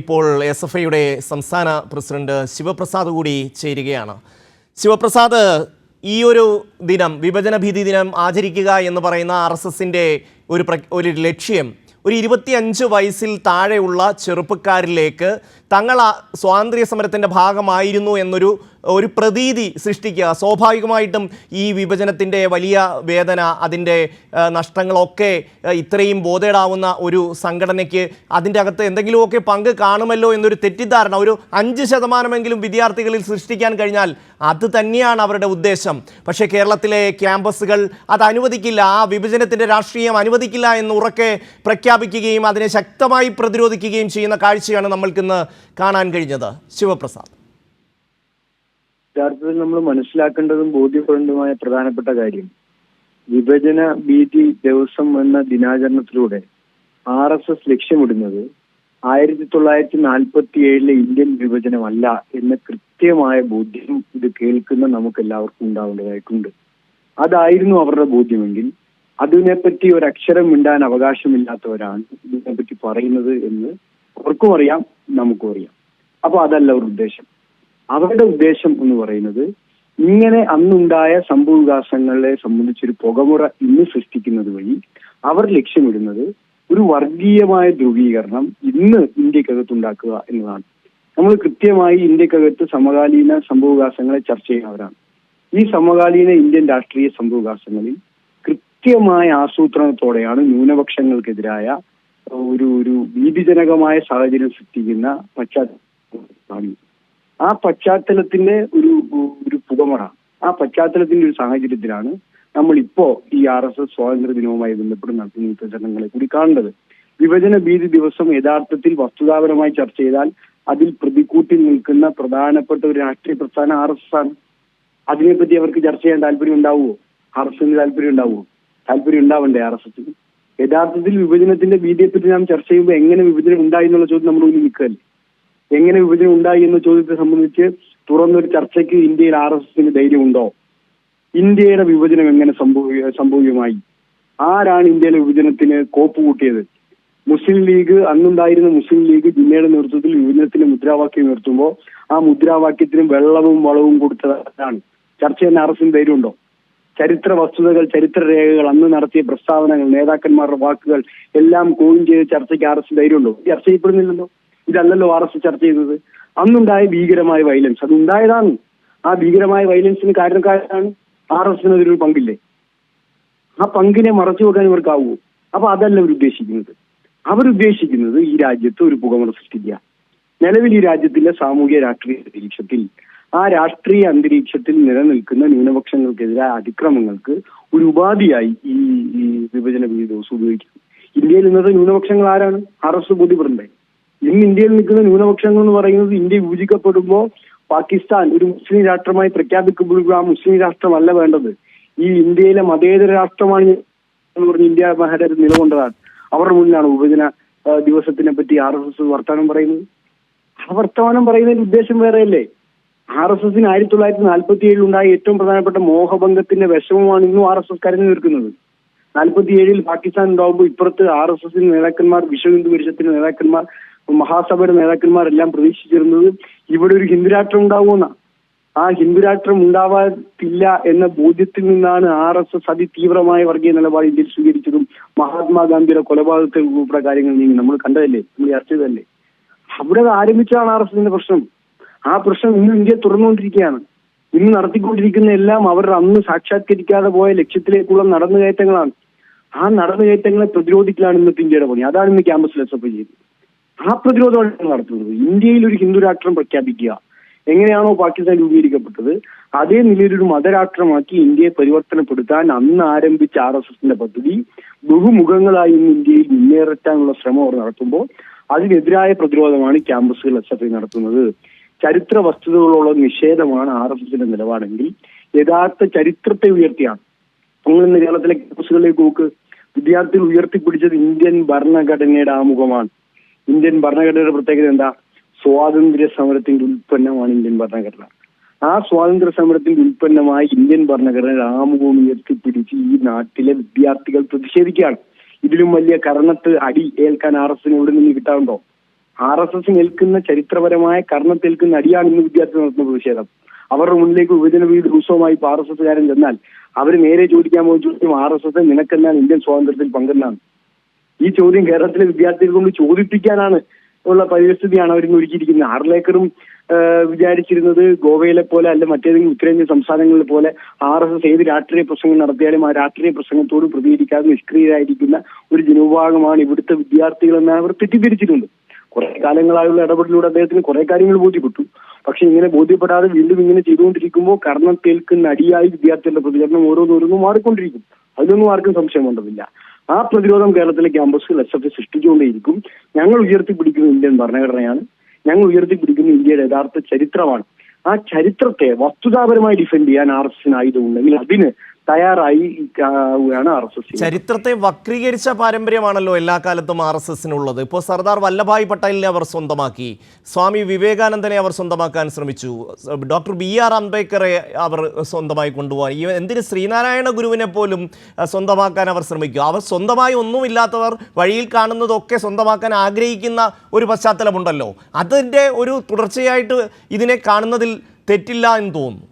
ഇപ്പോൾ S F ഐയുടെ സംസ്ഥാന പ്രസിഡന്റ് ശിവപ്രസാദ് കൂടി ചേരുകയാണ്. ശിവപ്രസാദ് ഈ ഒരു ദിനം വിഭജന ഭീതി ദിനം ആചരിക്കുക എന്ന് പറയുന്ന ആർ എസ് എസിന്റെ ഒരു ഒരു ലക്ഷ്യം ഒരു ഇരുപത്തിയഞ്ച് വയസ്സിൽ താഴെയുള്ള ചെറുപ്പക്കാരിലേക്ക് തങ്ങൾ ആ സ്വാതന്ത്ര്യ സമരത്തിന്റെ ഭാഗമായിരുന്നു എന്നൊരു ഒരു പ്രതീതി സൃഷ്ടിക്കുക. സ്വാഭാവികമായിട്ടും ഈ വിഭജനത്തിന്റെ വലിയ വേദന അതിന്റെ നഷ്ടങ്ങളൊക്കെ ഇത്രയും ബോധേടാവുന്ന ഒരു സംഘടനയ്ക്ക് അതിന്റെ അകത്ത് എന്തെങ്കിലുമൊക്കെ പങ്ക് കാണുമല്ലോ എന്നൊരു തെറ്റിദ്ധാരണ ഒരു അഞ്ച് ശതമാനമെങ്കിലും വിദ്യാർത്ഥികളിൽ സൃഷ്ടിക്കാൻ കഴിഞ്ഞാൽ അത് തന്നെയാണ് അവരുടെ ഉദ്ദേശം. പക്ഷേ കേരളത്തിലെ ക്യാമ്പസുകൾ അത് അനുവദിക്കില്ല ആ വിഭജനത്തിന്റെ രാഷ്ട്രീയം അനുവദിക്കില്ല എന്ന് ഉറക്കെ പ്രഖ്യാപിക്കുകയും അതിനെ ശക്തമായി പ്രതിരോധിക്കുകയും ചെയ്യുന്ന കാഴ്ചയാണ് നമ്മൾക്കിന്ന് കാണാൻ കഴിഞ്ഞത് ശിവപ്രസാദ്. യഥാർത്ഥത്തിൽ നമ്മൾ മനസ്സിലാക്കേണ്ടതും ബോധ്യപ്പെടേണ്ടതുമായ പ്രധാനപ്പെട്ട കാര്യം വിഭജന ഭീതി ദിവസം എന്ന ദിനാചരണത്തിലൂടെ ആർ എസ് എസ് ലക്ഷ്യമിടുന്നത് ആയിരത്തി തൊള്ളായിരത്തി നാൽപ്പത്തി ഏഴിലെ ഇന്ത്യൻ വിഭജനമല്ല എന്ന കൃത്യമായ ബോധ്യം ഇത് കേൾക്കുന്ന നമുക്ക് എല്ലാവർക്കും ഉണ്ടാവേണ്ടതായിട്ടുണ്ട്. അതായിരുന്നു അവരുടെ ബോധ്യമെങ്കിൽ അതിനെപ്പറ്റി ഒരു അക്ഷരം മിണ്ടാൻ അവകാശമില്ലാത്തവരാണ് ഇതിനെപ്പറ്റി പറയുന്നത് എന്ന് അവർക്കും അറിയാം നമുക്കും അറിയാം. അപ്പൊ അതല്ല അവരുടെ ഉദ്ദേശം. അവരുടെ ഉദ്ദേശം എന്ന് പറയുന്നത് ഇങ്ങനെ അന്നുണ്ടായ സംഭവവികാസങ്ങളെ സംബന്ധിച്ചൊരു പുകമുറ ഇന്ന് സൃഷ്ടിക്കുന്നത് വഴി അവർ ലക്ഷ്യമിടുന്നത് ഒരു വർഗീയമായ ധ്രുവീകരണം ഇന്ന് ഇന്ത്യക്കകത്ത് ഉണ്ടാക്കുക എന്നതാണ്. നമ്മൾ കൃത്യമായി ഇന്ത്യക്കകത്ത് സമകാലീന സംഭവവികാസങ്ങളെ ചർച്ച ചെയ്യുന്നവരാണ്. ഈ സമകാലീന ഇന്ത്യൻ രാഷ്ട്രീയ സംഭവവികാസങ്ങളിൽ കൃത്യമായ ആസൂത്രണത്തോടെയാണ് ന്യൂനപക്ഷങ്ങൾക്കെതിരായ ഒരു ഒരു ഭീതിജനകമായ സാഹചര്യം സൃഷ്ടിക്കുന്ന പശ്ചാത്തലം ആ പശ്ചാത്തലത്തിന്റെ ഒരു ഒരു പുകമറ ആ പശ്ചാത്തലത്തിന്റെ ഒരു സാഹചര്യത്തിലാണ് നമ്മൾ ഇപ്പോ ഈ ആർ എസ് എസ് സ്വാതന്ത്ര്യ ദിനവുമായി ബന്ധപ്പെട്ട് നടത്തുന്ന പ്രചരണങ്ങളെ കൂടി കാണേണ്ടത് വിഭജന ഭീതി ദിവസം യഥാർത്ഥത്തിൽ വസ്തുതാപരമായി ചർച്ച ചെയ്താൽ അതിൽ പ്രതിക്കൂട്ടി നിൽക്കുന്ന പ്രധാനപ്പെട്ട ഒരു രാഷ്ട്രീയ പ്രസ്ഥാനം ആർ എസ് എസ് ആണ്. അതിനെപ്പറ്റി അവർക്ക് ചർച്ച ചെയ്യാൻ താല്പര്യം ഉണ്ടാവുമോ? ആർ എസ് എസിന് താല്പര്യം ഉണ്ടാവുമോ? താല്പര്യം ഉണ്ടാവണ്ടേ ആർ എസ് എസിന്? യഥാർത്ഥത്തിൽ വിഭജനത്തിന്റെ ഭീതിയെപ്പറ്റി നാം ചർച്ച ചെയ്യുമ്പോൾ എങ്ങനെ വിഭജനം ഉണ്ടായി എന്നുള്ള ചോദ്യം നമ്മുടെ മുന്നിൽ നിൽക്കുകയല്ലേ എങ്ങനെ വിഭജനം ഉണ്ടായി എന്ന ചോദ്യത്തെ സംബന്ധിച്ച് തുറന്നൊരു ചർച്ചയ്ക്ക് ഇന്ത്യയിൽ ആർ എസ് എസിന് ധൈര്യമുണ്ടോ? ഇന്ത്യയുടെ വിഭജനം എങ്ങനെ സംഭവ സംഭവ്യമായി? ആരാണ് ഇന്ത്യയിലെ വിഭജനത്തിന് കോപ്പ് കൂട്ടിയത്? മുസ്ലിം ലീഗ് അന്നുണ്ടായിരുന്ന മുസ്ലിം ലീഗ് ജില്ലയുടെ നേതൃത്വത്തിൽ വിഭജനത്തിന്റെ മുദ്രാവാക്യം ഉയർത്തുമ്പോൾ ആ മുദ്രാവാക്യത്തിന് വെള്ളവും വളവും കൊടുത്തതാണ്. ചർച്ച ചെയ്യുന്ന ആർ എസിന് ധൈര്യമുണ്ടോ? ചരിത്ര വസ്തുതകൾ ചരിത്ര രേഖകൾ അന്ന് നടത്തിയ പ്രസ്താവനകൾ നേതാക്കന്മാരുടെ വാക്കുകൾ എല്ലാം കോയിൻ ചെയ്ത് ചർച്ചയ്ക്ക് ആർ എസ് ധൈര്യമുണ്ടോ? ചർച്ച ചെയ്യപ്പെടുന്നില്ലല്ലോ ഇതല്ലല്ലോ ആർ എസ് ചർച്ച ചെയ്തത്. അന്നുണ്ടായ ഭീകരമായ വയലൻസ് അത് ഉണ്ടായതാണ് ആ ഭീകരമായ വയലൻസിന് കാരണക്കാരാണ് ആർ എസിന് അതിലൊരു പങ്കില്ലേ? ആ പങ്കിനെ മറച്ചു വെക്കാൻ ഇവർക്കാവൂ? അപ്പൊ അതല്ല അവർ ഉദ്ദേശിക്കുന്നത്. അവരുദ്ദേശിക്കുന്നത് ഈ രാജ്യത്ത് ഒരു പുകമറ സൃഷ്ടിക്കുക. നിലവിൽ ഈ രാജ്യത്തിന്റെ സാമൂഹ്യ രാഷ്ട്രീയ അന്തരീക്ഷത്തിൽ ആ രാഷ്ട്രീയ അന്തരീക്ഷത്തിൽ നിലനിൽക്കുന്ന ന്യൂനപക്ഷങ്ങൾക്കെതിരായ അതിക്രമങ്ങൾക്ക് ഒരു ഉപാധിയായി ഈ ഈ വിഭജന ഭീതി ദിവസം ഉപയോഗിക്കും ഇന്ത്യയിൽ ഇന്നത്തെ ന്യൂനപക്ഷങ്ങൾ ആരാണ്? ആർ എസ് ബോധ്യപ്പെടണ്ടേ ഇന്ന് ഇന്ത്യയിൽ നിൽക്കുന്ന ന്യൂനപക്ഷങ്ങൾ എന്ന് പറയുന്നത് ഇന്ത്യ വിഭജിക്കപ്പെടുമ്പോൾ പാകിസ്ഥാൻ ഒരു മുസ്ലിം രാഷ്ട്രമായി പ്രഖ്യാപിക്കുമ്പോഴും ആ മുസ്ലിം രാഷ്ട്രമല്ല വേണ്ടത്. ഈ ഇന്ത്യയിലെ മതേതര രാഷ്ട്രമാണ് എന്ന് പറഞ്ഞ് ഇന്ത്യ മഹാരാജ് നിലകൊണ്ടതാണ്. അവരുടെ മുന്നിലാണ് വിഭജന ദിവസത്തിനെ പറ്റി ആർ എസ് എസ് വർത്തമാനം പറയുന്നത്. ആ വർത്തമാനം പറയുന്നതിന്റെ ഉദ്ദേശം വേറെയല്ലേ? ആർ എസ് എസിന് ആയിരത്തി തൊള്ളായിരത്തി നാൽപ്പത്തി ഏഴിൽ ഉണ്ടായ ഏറ്റവും പ്രധാനപ്പെട്ട മോഹഭംഗത്തിന്റെ വിഷമമാണ് ഇന്നും ആർ എസ് എസ് കരഞ്ഞു നിൽക്കുന്നത്. നാൽപ്പത്തി ഏഴിൽ പാകിസ്ഥാൻ ഉണ്ടാവുമ്പോൾ ഇപ്പുറത്ത് ആർ എസ് എസിന്റെ നേതാക്കന്മാർ വിശ്വ ഹിന്ദു പരിഷത്തിന്റെ നേതാക്കന്മാർ മഹാസഭയുടെ നേതാക്കന്മാരെല്ലാം പ്രതീക്ഷിച്ചിരുന്നത് ഇവിടെ ഒരു ഹിന്ദുരാഷ്ട്രം ഉണ്ടാവുമെന്ന. ആ ഹിന്ദുരാഷ്ട്രം ഉണ്ടാവാത്തില്ല എന്ന ബോധ്യത്തിൽ നിന്നാണ് ആർ എസ് എസ് അതിതീവ്രമായ വർഗീയ നിലപാട് ഇന്ത്യയിൽ സ്വീകരിച്ചതും മഹാത്മാഗാന്ധിയുടെ കൊലപാതകത്തിൽ ഉൾപ്പെടെ കാര്യങ്ങൾ നീങ്ങി. നമ്മൾ കണ്ടതല്ലേ? നമ്മൾ ചർച്ച ചെയ്തതല്ലേ? അവിടെ അത് ആരംഭിച്ചതാണ് ആർ എസ് എസിന്റെ പ്രശ്നം. ആ പ്രശ്നം ഇന്ന് ഇന്ത്യ തുറന്നുകൊണ്ടിരിക്കുകയാണ്. ഇന്ന് നടത്തിക്കൊണ്ടിരിക്കുന്ന എല്ലാം അവർ അന്ന് സാക്ഷാത്കരിക്കാതെ പോയ ലക്ഷ്യത്തിലേക്കുള്ള നടന്നുകയറ്റങ്ങളാണ്. ആ നടന്നുകയറ്റങ്ങളെ പ്രതിരോധിക്കലാണ് ഇന്നത്തെ ഇന്ത്യയുടെ പണി. അതാണ് ഇന്ന് ക്യാമ്പസിൽ എസ് എഫ് ചെയ്യുന്നത് ആ പ്രതിരോധമാണ് നടത്തുന്നത്. ഇന്ത്യയിൽ ഒരു ഹിന്ദു രാഷ്ട്രം പ്രഖ്യാപിക്കുക എങ്ങനെയാണോ പാകിസ്ഥാൻ രൂപീകരിക്കപ്പെട്ടത് അതേ നിലയിൽ ഒരു മതരാഷ്ട്രമാക്കി ഇന്ത്യയെ പരിവർത്തനപ്പെടുത്താൻ അന്ന് ആരംഭിച്ച ആർ എസ് എസിന്റെ പദ്ധതി ബഹുമുഖങ്ങളായി ഇന്ന് ഇന്ത്യയിൽ മുന്നേറ്റാനുള്ള ശ്രമം അവർ നടത്തുമ്പോൾ അതിനെതിരായ പ്രതിരോധമാണ് ക്യാമ്പസുകൾ എസ് എഫ് ഐ നടത്തുന്നത്. ചരിത്ര വസ്തുതകളുള്ള നിഷേധമാണ് ആർ എസ് എസിന്റെ നിലപാടെങ്കിൽ യഥാർത്ഥ ചരിത്രത്തെ ഉയർത്തിയാണ്. നമ്മൾ ഇന്ന് കേരളത്തിലെ ക്യാമ്പസുകളിലേക്ക് നോക്ക് വിദ്യാർത്ഥികൾ ഉയർത്തിപ്പിടിച്ചത് ഇന്ത്യൻ ഭരണഘടനയുടെ ആമുഖമാണ്. ഇന്ത്യൻ ഭരണഘടനയുടെ പ്രത്യേകത എന്താ? സ്വാതന്ത്ര്യ സമരത്തിന്റെ ഉൽപ്പന്നമാണ് ഇന്ത്യൻ ഭരണഘടന. ആ സ്വാതന്ത്ര്യ സമരത്തിന്റെ ഉൽപ്പന്നമായി ഇന്ത്യൻ ഭരണഘടനയുടെ ആമുഖം ഉയർത്തിപ്പിടിച്ച് ഈ നാട്ടിലെ വിദ്യാർത്ഥികൾ പ്രതിഷേധിക്കുകയാണ്. ഇതിലും വലിയ കരണത്ത് അടി ഏൽക്കാൻ ആർ എസിന് എവിടെ നിന്ന് കിട്ടാറുണ്ടോ? ആർ എസ് എസ് നിൽക്കുന്ന ചരിത്രപരമായ കർണത്തേൽക്കുന്ന അടിയാണ് ഇന്ന് വിദ്യാർത്ഥി നടത്തുന്ന പ്രതിഷേധം. അവരുടെ മുന്നിലേക്ക് വിഭജന വീട് ഉത്സവമായി ഇപ്പൊ ആർ എസ് എസ്സുകാരൻ ചെന്നാൽ അവർ നേരെ ചോദിക്കാൻ പോകുന്ന ചോദ്യം ആർ എസ് എസ് നിനക്കെന്നാൽ ഇന്ത്യൻ സ്വാതന്ത്ര്യത്തിൽ പങ്കെന്നാണ്. ഈ ചോദ്യം കേരളത്തിലെ വിദ്യാർത്ഥികൾ കൊണ്ട് ചോദിപ്പിക്കാനാണ് ഉള്ള പരിസ്ഥിതിയാണ് അവർ ഒരുക്കിയിരിക്കുന്നത്. ആറിലേക്കറും വിചാരിച്ചിരുന്നത് ഗോവയിലെ പോലെ അല്ല മറ്റേതെങ്കിലും ഉത്തരേന്ത്യൻ സംസ്ഥാനങ്ങളിലെ പോലെ ആർ എസ് എസ് ഏത് രാഷ്ട്രീയ പ്രസംഗം നടത്തിയാലും ആ രാഷ്ട്രീയ പ്രസംഗത്തോട് പ്രതികരിക്കാതെ നിഷ്ക്രിയരായിരിക്കുന്ന ഒരു ജനവിഭാഗമാണ് ഇവിടുത്തെ വിദ്യാർത്ഥികൾ എന്നാണ് അവർ തെറ്റിദ്ധരിച്ചിട്ടുണ്ട്. കുറെ കാലങ്ങളായുള്ള ഇടപെടലിലൂടെ അദ്ദേഹത്തിന് കുറെ കാര്യങ്ങൾ ബോധ്യപ്പെട്ടു. പക്ഷെ ഇങ്ങനെ ബോധ്യപ്പെടാതെ വീണ്ടും ഇങ്ങനെ ചെയ്തുകൊണ്ടിരിക്കുമ്പോൾ കർണം കേൾക്കുന്ന അടിയായി വിദ്യാർത്ഥികളുടെ പ്രതികരണം ഓരോന്നോരോന്നും മാറിക്കൊണ്ടിരിക്കും. അതിലൊന്നും ആർക്കും സംശയമുണ്ടെന്നില്ല ആ പ്രതിരോധം കേരളത്തിലെ ക്യാമ്പസുകൾ എസ് എഫ് സൃഷ്ടിച്ചുകൊണ്ടേയിരിക്കും. ഞങ്ങൾ ഉയർത്തിപ്പിടിക്കുന്ന ഇന്ത്യൻ ഭരണഘടനയാണ്. ഞങ്ങൾ ഉയർത്തിപ്പിടിക്കുന്ന ഇന്ത്യയുടെ യഥാർത്ഥ ചരിത്രമാണ്. ആ ചരിത്രത്തെ വസ്തുതാപരമായി ഡിഫെൻഡ് ചെയ്യാൻ ആർ എസ് എസിന് ആയുധമുണ്ടെങ്കിൽ അതിന് തയ്യാറായി ആണ് ആർ എസ് എസ് ചരിത്രത്തെ വക്രീകരിച്ച പാരമ്പര്യമാണല്ലോ എല്ലാ കാലത്തും ആർ എസ് എസിനുള്ളത്. ഇപ്പോൾ സർദാർ വല്ലഭായ് പട്ടേലിനെ അവർ സ്വന്തമാക്കി. സ്വാമി വിവേകാനന്ദനെ അവർ സ്വന്തമാക്കാൻ ശ്രമിച്ചു. ഡോക്ടർ ബി ആർ അംബേദ്കറെ അവർ സ്വന്തമായി കൊണ്ടുപോകാൻ. എന്തിന് ശ്രീനാരായണ ഗുരുവിനെ പോലും സ്വന്തമാക്കാൻ അവർ ശ്രമിക്കും അവർ സ്വന്തമായി ഒന്നുമില്ലാത്തവർ വഴിയിൽ കാണുന്നതൊക്കെ സ്വന്തമാക്കാൻ ആഗ്രഹിക്കുന്ന ഒരു പശ്ചാത്തലമുണ്ടല്ലോ. അതിന്റെ ഒരു തുടർച്ചയായിട്ട് ഇതിനെ കാണുന്നതിൽ തെറ്റില്ല എന്ന് തോന്നുന്നു.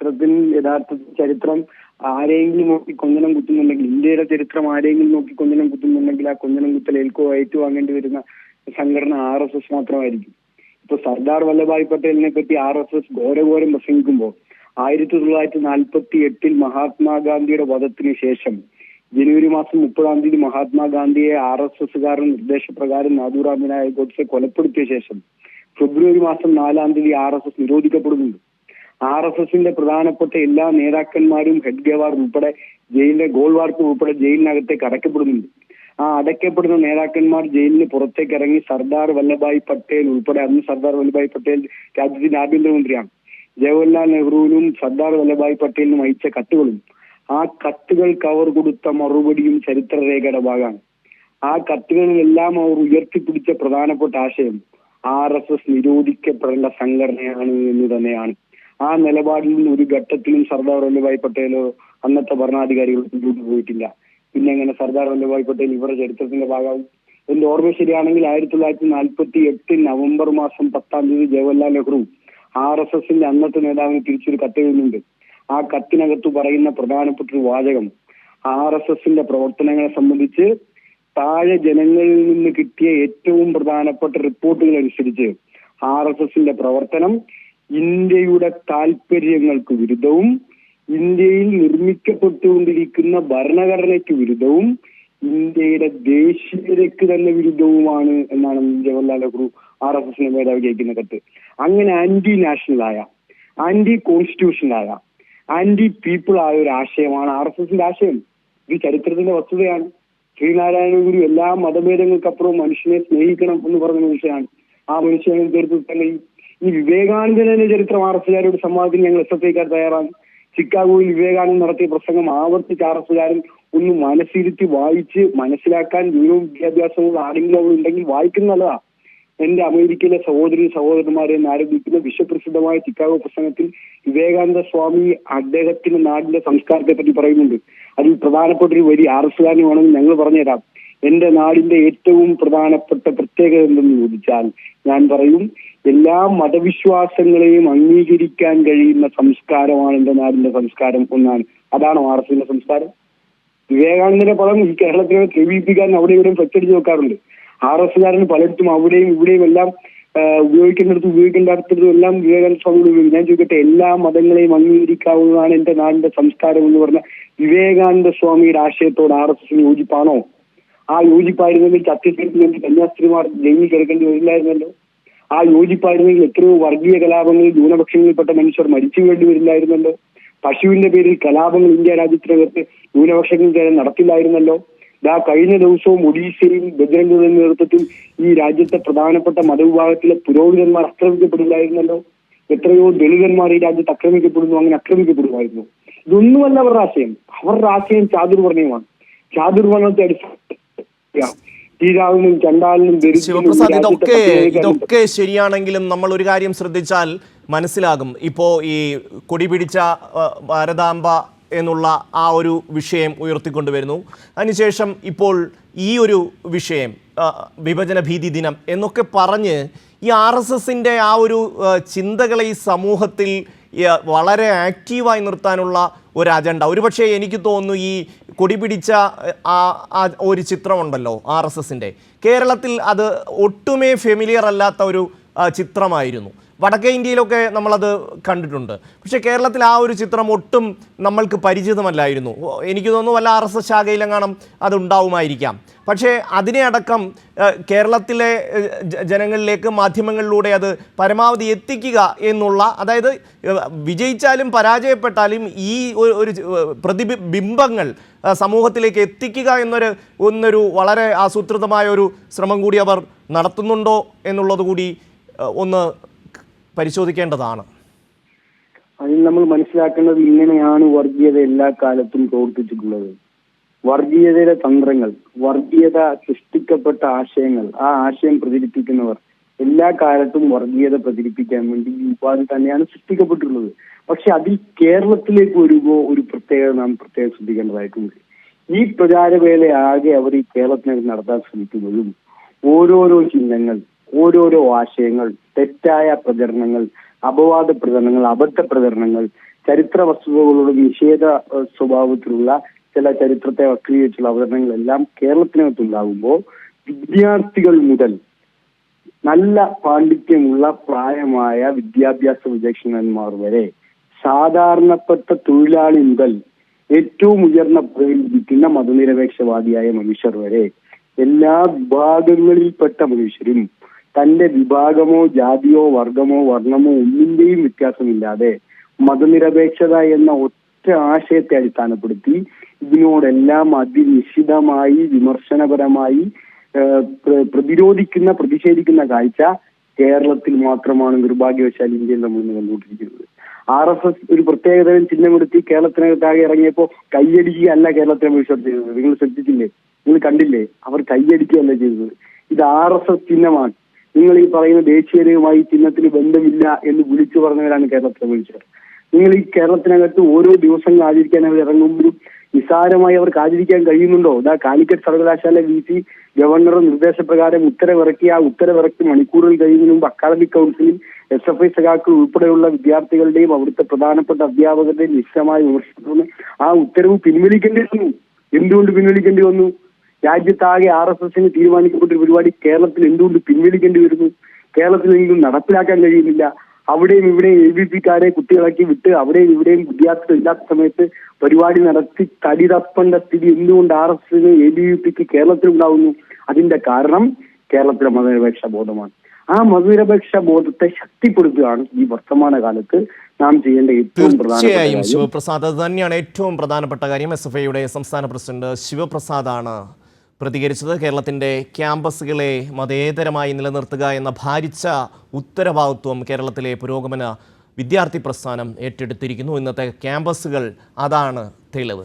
ചരിത്രത്തിൽ യഥാർത്ഥത്തിൽ ചരിത്രം ആരെങ്കിലും നോക്കി കൊഞ്ഞനം കുത്തുന്നുണ്ടെങ്കിൽ ഇന്ത്യയുടെ ചരിത്രം ആരെങ്കിലും നോക്കി കൊഞ്ഞനം കുത്തുന്നുണ്ടെങ്കിൽ ആ കൊഞ്ഞനം കുത്തൽ ഏൽക്കോ ഏറ്റുവാങ്ങേണ്ടി വരുന്ന സംഘടന ആർ എസ് എസ് മാത്രമായിരിക്കും. ഇപ്പൊ സർദാർ വല്ലഭായ് പട്ടേലിനെ പറ്റി ആർ എസ് എസ് ഘോരഘോരം പ്രസംഗിക്കുമ്പോൾ ആയിരത്തി തൊള്ളായിരത്തി നാൽപ്പത്തി എട്ടിൽ മഹാത്മാഗാന്ധിയുടെ വധത്തിന് ശേഷം ജനുവരി മാസം മുപ്പതാം തീയതി മഹാത്മാഗാന്ധിയെ ആർ എസ് എസുകാരുടെ നിർദ്ദേശപ്രകാരം നാദൂറാമിനായ ഗോഡ്സെ കൊലപ്പെടുത്തിയ ശേഷം ഫെബ്രുവരി മാസം നാലാം തീയതി ആർ എസ് എസ് നിരോധിക്കപ്പെടുന്നുണ്ട്. ആർ എസ് എസിന്റെ പ്രധാനപ്പെട്ട എല്ലാ നേതാക്കന്മാരും ഹെഡ് ഗവാർ ഉൾപ്പെടെ ജയിലിലെ ഗോൾവാർക്ക് ഉൾപ്പെടെ ജയിലിനകത്തേക്ക് അടയ്ക്കപ്പെടുന്നുണ്ട് ആ അടയ്ക്കപ്പെടുന്ന നേതാക്കന്മാർ ജയിലിന് പുറത്തേക്ക് ഇറങ്ങി സർദാർ വല്ലഭായ് പട്ടേൽ ഉൾപ്പെടെ അന്ന് സർദാർ വല്ലഭായ് പട്ടേൽ രാജ്യത്തിന്റെ ആഭ്യന്തരമന്ത്രിയാണ്. ജവഹർലാൽ നെഹ്റുവിനും സർദാർ വല്ലഭായ് പട്ടേലിനും അയച്ച കത്തുകളും ആ കത്തുകൾ കവർ കൊടുത്ത മറുപടിയും ചരിത്രരേഖയുടെ ഭാഗമാണ്. ആ കത്തുകളിലെല്ലാം അവർ ഉയർത്തിപ്പിടിച്ച പ്രധാനപ്പെട്ട ആശയം ആർ എസ് എസ് നിരോധിക്കപ്പെടേണ്ട സംഘടനയാണ് എന്ന് തന്നെയാണ്. ആ നിലപാടിൽ നിന്ന് ഒരു ഘട്ടത്തിലും സർദാർ വല്ലഭായ് പട്ടേലോ അന്നത്തെ ഭരണാധികാരികൾ മുന്നോട്ട് പോയിട്ടില്ല. പിന്നെ എങ്ങനെ സർദാർ വല്ലഭായ് പട്ടേൽ ഇവരുടെ ചരിത്രത്തിന്റെ ഭാഗമാവും? എന്റെ ഓർമ്മ ശരിയാണെങ്കിൽ ആയിരത്തി തൊള്ളായിരത്തി നാൽപ്പത്തി എട്ട് നവംബർ മാസം പത്താം തീയതി ജവഹർലാൽ നെഹ്റു ആർ എസ് എസിന്റെ അന്നത്തെ നേതാവിന് തിരിച്ചൊരു കത്തെഴുതുന്നുണ്ട് ആ കത്തിനകത്ത് പറയുന്ന പ്രധാനപ്പെട്ട ഒരു വാചകം ആർ എസ് എസിന്റെ പ്രവർത്തനങ്ങളെ സംബന്ധിച്ച് താഴെ ജനങ്ങളിൽ നിന്ന് കിട്ടിയ ഏറ്റവും പ്രധാനപ്പെട്ട റിപ്പോർട്ടുകൾ അനുസരിച്ച് ആർ എസ് എസിന്റെ പ്രവർത്തനം ഇന്ത്യയുടെ താല്പര്യങ്ങൾക്ക് വിരുദ്ധവും ഇന്ത്യയിൽ നിർമ്മിക്കപ്പെട്ടുകൊണ്ടിരിക്കുന്ന ഭരണഘടനയ്ക്ക് വിരുദ്ധവും ഇന്ത്യയുടെ ദേശീയതയ്ക്ക് തന്നെ വിരുദ്ധവുമാണ് എന്നാണ് ജവഹർലാൽ നെഹ്റു ആർ എസ് എസിന്റെ മേധാവി അയക്കുന്ന കത്ത്. അങ്ങനെ ആന്റി നാഷണലായ ആന്റി കോൺസ്റ്റിറ്റ്യൂഷനായ ആന്റി പീപ്പിൾ ആയ ഒരു ആശയമാണ് ആർ എസ് എസിന്റെ ആശയം. ഇത് ചരിത്രത്തിന്റെ വസ്തുതയാണ്. ശ്രീനാരായണ ഗുരു എല്ലാ മതഭേദങ്ങൾക്കപ്പുറവും മനുഷ്യനെ സ്നേഹിക്കണം എന്ന് പറഞ്ഞ മനുഷ്യനാണ്. ആ മനുഷ്യനെ തീർത്ത് തന്നെ ഈ- വിവേകാനന്ദനെ ചരിത്രം ആർ എസ് സംവാദത്തിന് ഞങ്ങൾ എസ് എഫ് ഐക്കാർ തയ്യാറാണ് ചിക്കാഗോയിൽ വിവേകാനന്ദൻ നടത്തിയ പ്രസംഗം ആവർത്തിച്ച് ആർ ഒന്ന് മനസ്സിരുത്തി വായിച്ച് മനസ്സിലാക്കാൻ വിവരവും വിദ്യാഭ്യാസവും ആരെങ്കിലും അവിടെ ഉണ്ടെങ്കിൽ വായിക്കുന്നതാ നല്ലതാ. എന്റെ അമേരിക്കയിലെ സഹോദരി സഹോദരന്മാരെ എന്ന് ആരംഭിക്കുന്ന വിശ്വപ്രസിദ്ധമായ ചിക്കാഗോ പ്രസംഗത്തിൽ വിവേകാനന്ദ സ്വാമി അദ്ദേഹത്തിന്റെ നാടിന്റെ സംസ്കാരത്തെ പറ്റി പറയുന്നുണ്ട്. അതിൽ പ്രധാനപ്പെട്ട ഒരു വരി ആർ വേണമെന്ന് ഞങ്ങൾ പറഞ്ഞുതരാം. എന്റെ നാടിന്റെ ഏറ്റവും പ്രധാനപ്പെട്ട പ്രത്യേകത എന്തെന്ന് ചോദിച്ചാൽ ഞാൻ പറയും എല്ലാ മതവിശ്വാസങ്ങളെയും അംഗീകരിക്കാൻ കഴിയുന്ന സംസ്കാരമാണ് എന്റെ നാടിന്റെ സംസ്കാരം ഒന്നാണ് അതാണ് ആർ എസ് സംസ്കാരം? വിവേകാനന്ദന്റെ പദം ഈ കേരളത്തിനെ ദ്രവീപിക്കാൻ അവിടെ ഇവിടെയും ഫ്ലക്ചടിച്ച് നോക്കാറുണ്ട് ആർ എസ് കാരന് പലയിടത്തും അവിടെയും ഇവിടെയും എല്ലാം ഉപയോഗിക്കേണ്ടടുത്ത് ഉപയോഗിക്കേണ്ടിടത്തും എല്ലാം വിവേകാനന്ദ സ്വാമികൾ ഞാൻ ചോദിക്കട്ടെ എല്ലാ മതങ്ങളെയും അംഗീകരിക്കാവുന്നതാണ് എന്റെ നാടിന്റെ സംസ്കാരം എന്ന് പറഞ്ഞ വിവേകാനന്ദ സ്വാമിയുടെ ആശയത്തോട് ആർ എസ് എസിന് യോജിപ്പാണോ? ആ യോജിപ്പായിരുന്നെങ്കിൽ ഛത്തീസ്ഗഡിൽ കന്യാസ്ത്രീമാർ ജയിലിൽ കിടക്കേണ്ടി വരില്ലായിരുന്നല്ലോ. ആ യോജിപ്പായിരുന്നെങ്കിൽ എത്രയോ വർഗീയ കലാപങ്ങളിൽ ന്യൂനപക്ഷങ്ങളിൽപ്പെട്ട മനുഷ്യർ മരിച്ചു വേണ്ടി വരില്ലായിരുന്നല്ലോ. പശുവിന്റെ പേരിൽ കലാപങ്ങൾ ഇന്ത്യ രാജ്യത്തിനകത്ത് ന്യൂനപക്ഷങ്ങൾക്കെതിരെ നടത്തില്ലായിരുന്നല്ലോ. ഇതാ കഴിഞ്ഞ ദിവസവും ഒഡീഷയിൽ ബജരംഗയുടെ നേതൃത്വത്തിൽ ഈ രാജ്യത്തെ പ്രധാനപ്പെട്ട മതവിഭാഗത്തിലെ പുരോഹിതന്മാർ ആക്രമിക്കപ്പെടില്ലായിരുന്നല്ലോ. എത്രയോ ദളിതന്മാർ ഈ രാജ്യത്ത് ആക്രമിക്കപ്പെടുന്നു അങ്ങനെ ആക്രമിക്കപ്പെടുമായിരുന്നു. ഇതൊന്നുമല്ല അവരുടെ ആശയം. അവരുടെ ആശയം ചാതുർവർണയമാണ്. ചാതുർവർണത്തെ അടിസ്ഥാന ശ്രീരാമനും ചണ്ടാലിനും ശിവപ്രസാദ് ഇതൊക്കെ ഇതൊക്കെ ശരിയാണെങ്കിലും നമ്മൾ ഒരു കാര്യം ശ്രദ്ധിച്ചാൽ മനസ്സിലാകും. ഇപ്പോ ഈ കൊടി പിടിച്ച ഭാരതാംബ എന്നുള്ള ആ ഒരു വിഷയം ഉയർത്തിക്കൊണ്ടുവരുന്നു. അതിനുശേഷം ഇപ്പോൾ ഈ ഒരു വിഷയം വിഭജന ഭീതി ദിനം എന്നൊക്കെ പറഞ്ഞ് ഈ ആർ എസ് എസിന്റെ ആ ഒരു ചിന്തകളെ ഈ സമൂഹത്തിൽ വളരെ ആക്റ്റീവായി നിർത്താനുള്ള ഒരു അജണ്ട. ഒരുപക്ഷെ എനിക്ക് തോന്നുന്നു ഈ കൊടി പിടിച്ച ആ ഒരു ചിത്രമുണ്ടല്ലോ ആർ എസ് എസിന്റെ. കേരളത്തിൽ അത് ഒട്ടുമേ ഫെമിലിയർ അല്ലാത്ത ഒരു ചിത്രമായിരുന്നു. വടക്കേ ഇന്ത്യയിലൊക്കെ നമ്മളത് കണ്ടിട്ടുണ്ട്. പക്ഷേ കേരളത്തിൽ ആ ഒരു ചിത്രം ഒട്ടും നമ്മൾക്ക് പരിചിതമല്ലായിരുന്നു. എനിക്ക് തോന്നുന്നു വല്ല ആർ എസ് എസ് ശാഖയിലെങ്ങാനും അതുണ്ടാവുമായിരിക്കാം പക്ഷേ അതിനെ അടക്കം കേരളത്തിലെ ജനങ്ങളിലേക്ക് മാധ്യമങ്ങളിലൂടെ അത് പരമാവധി എത്തിക്കുക എന്നുള്ള അതായത് വിജയിച്ചാലും പരാജയപ്പെട്ടാലും ഈ ഒരു പ്രതിബിംബങ്ങൾ ബിംബങ്ങൾ സമൂഹത്തിലേക്ക് എത്തിക്കുക എന്നൊരു ഒന്നൊരു വളരെ ആസൂത്രിതമായ ഒരു ശ്രമം കൂടി അവർ നടത്തുന്നുണ്ടോ എന്നുള്ളത് കൂടി ഒന്ന് പരിശോധിക്കേണ്ടതാണ്. അതിൽ നമ്മൾ മനസ്സിലാക്കേണ്ടത് ഇങ്ങനെയാണ് വർഗീയത എല്ലാ കാലത്തും പ്രവർത്തിച്ചിട്ടുള്ളത്. വർഗീയതയുടെ തന്ത്രങ്ങൾ വർഗീയത സൃഷ്ടിക്കപ്പെട്ട ആശയങ്ങൾ ആ ആശയം പ്രചരിപ്പിക്കുന്നവർ എല്ലാ കാലത്തും വർഗീയത പ്രചരിപ്പിക്കാൻ വേണ്ടി ഈ ഉപാധി തന്നെയാണ് സൃഷ്ടിക്കപ്പെട്ടിട്ടുള്ളത്. പക്ഷെ അതിൽ കേരളത്തിലേക്ക് വരുമ്പോൾ ഒരു പ്രത്യേകത നാം പ്രത്യേകം ശ്രദ്ധിക്കേണ്ടതായിട്ടുണ്ട്. ഈ പ്രചാരവേല ആകെ അവർ ഈ കേരളത്തിനകത്ത് നടത്താൻ ശ്രമിക്കുന്നതും ഓരോരോ ചിഹ്നങ്ങൾ ഓരോരോ ആശയങ്ങൾ തെറ്റായ പ്രചരണങ്ങൾ അപവാദ പ്രചരണങ്ങൾ അബദ്ധ പ്രചരണങ്ങൾ ചരിത്ര വസ്തുതകളുടെ നിഷേധ സ്വഭാവത്തിലുള്ള ചില ചരിത്രത്തെ വക്രീകരിച്ചുള്ള അവതരണങ്ങളെല്ലാം കേരളത്തിനകത്തുണ്ടാകുമ്പോൾ വിദ്യാർത്ഥികൾ മുതൽ നല്ല പാണ്ഡിത്യമുള്ള പ്രായമായ വിദ്യാഭ്യാസ വിചക്ഷണന്മാർ വരെ സാധാരണപ്പെട്ട തൊഴിലാളി മുതൽ ഏറ്റവും ഉയർന്ന പദവിയിൽ ഇരിക്കുന്ന മതനിരപേക്ഷവാദിയായ മനുഷ്യർ വരെ എല്ലാ വിഭാഗങ്ങളിൽപ്പെട്ട മനുഷ്യരും തന്റെ വിഭാഗമോ ജാതിയോ വർഗമോ വർണമോ ഒന്നിന്റെയും വ്യത്യാസമില്ലാതെ മതനിരപേക്ഷത എന്ന ഒറ്റ ആശയത്തെ അടിസ്ഥാനപ്പെടുത്തി ഇതിനോടെല്ലാം അതിനിശ്ചിതമായി വിമർശനപരമായി പ്രതിരോധിക്കുന്ന പ്രതിഷേധിക്കുന്ന കാഴ്ച കേരളത്തിൽ മാത്രമാണ് നിർഭാഗ്യവശാൽ ഇന്ത്യയിൽ നമ്മൾ ഇന്ന് കണ്ടുകൊണ്ടിരിക്കുന്നത്. ആർ എസ് എസ് ഒരു പ്രത്യേകതരം ചിഹ്നമെടുത്തി കേരളത്തിനകത്താകെ ഇറങ്ങിയപ്പോൾ കൈയടിക്കുകയല്ല കേരളത്തിനെ ചെയ്തത്. നിങ്ങൾ ശ്രദ്ധിച്ചില്ലേ? നിങ്ങൾ കണ്ടില്ലേ? അവർ കൈയടിക്കുകയല്ല ചെയ്തത്. ഇത് ആർ എസ് എസ് ചിഹ്നമാണ്. നിങ്ങൾ ഈ പറയുന്ന ദേശീയതയുമായി ചിഹ്നത്തിന് ബന്ധമില്ല എന്ന് വിളിച്ചു പറഞ്ഞവരാണ് കേരളത്തിലെ മനുഷ്യർ നിങ്ങൾ ഈ കേരളത്തിനകത്ത് ഓരോ ദിവസങ്ങൾ ആചരിക്കാൻ അവർ ഇറങ്ങുമ്പോഴും നിസ്സാരമായി അവർക്ക് ആചരിക്കാൻ കഴിയുന്നുണ്ടോ? ഇതാ കാലിക്കറ്റ് സർവകലാശാല വി സി ഗവർണറുടെ നിർദ്ദേശപ്രകാരം ഉത്തരവിറക്കി ആ ഉത്തരവിറക്കി മണിക്കൂറുകൾ കഴിയുന്നതിന് മുമ്പ് അക്കാദമിക് കൗൺസിലിൽ എസ് എഫ് ഐ സഖാക്കൾ ഉൾപ്പെടെയുള്ള വിദ്യാർത്ഥികളുടെയും അവിടുത്തെ പ്രധാനപ്പെട്ട അധ്യാപകരുടെയും നിശ്ചയമായ വിമർശനത്തിന് ആ ഉത്തരവ് പിൻവലിക്കേണ്ടി വന്നു. എന്തുകൊണ്ട് പിൻവലിക്കേണ്ടി വന്നു? രാജ്യത്താകെ ആർ എസ് എസിന് തീരുമാനിക്കപ്പെട്ട ഒരു പരിപാടി കേരളത്തിൽ എന്തുകൊണ്ട് പിൻവലിക്കേണ്ടി വരുന്നു? കേരളത്തിൽ എങ്കിലും നടപ്പിലാക്കാൻ കഴിയുന്നില്ല. അവിടെയും ഇവിടെയും എ ബി പിക്കാരെ കുട്ടികളാക്കി വിട്ട് അവിടെയും ഇവിടെയും വിദ്യാർത്ഥികൾ ഇല്ലാത്ത സമയത്ത് പരിപാടി നടത്തി തടി തപ്പേണ്ട സ്ഥിതി എന്തുകൊണ്ട് ആർ എസ് എസിന് എ ബി വി പിക്ക് കേരളത്തിൽ ഉണ്ടാവുന്നു അതിന്റെ കാരണം കേരളത്തിലെ മതനിരപേക്ഷ ബോധമാണ്. ആ മതനിരപേക്ഷ ബോധത്തെ ശക്തിപ്പെടുത്തുകയാണ് ഈ വർത്തമാന കാലത്ത് നാം ചെയ്യേണ്ട ഏറ്റവും തീർച്ചയായും ശിവപ്രസാദ്. അത് തന്നെയാണ് ഏറ്റവും പ്രധാനപ്പെട്ട കാര്യം. എസ് എഫ് ഐയുടെ സംസ്ഥാന പ്രസിഡന്റ് ശിവപ്രസാദാണ് പ്രതികരിച്ചത് കേരളത്തിന്റെ ക്യാമ്പസുകളെ മതേതരമായി നിലനിർത്തുക എന്ന ഭാരിച്ച ഉത്തരവാദിത്വം കേരളത്തിലെ പുരോഗമന വിദ്യാർത്ഥി പ്രസ്ഥാനം ഏറ്റെടുത്തിരിക്കുന്നു. ഇന്നത്തെ ക്യാമ്പസുകൾ അതാണ് തെളിവ്.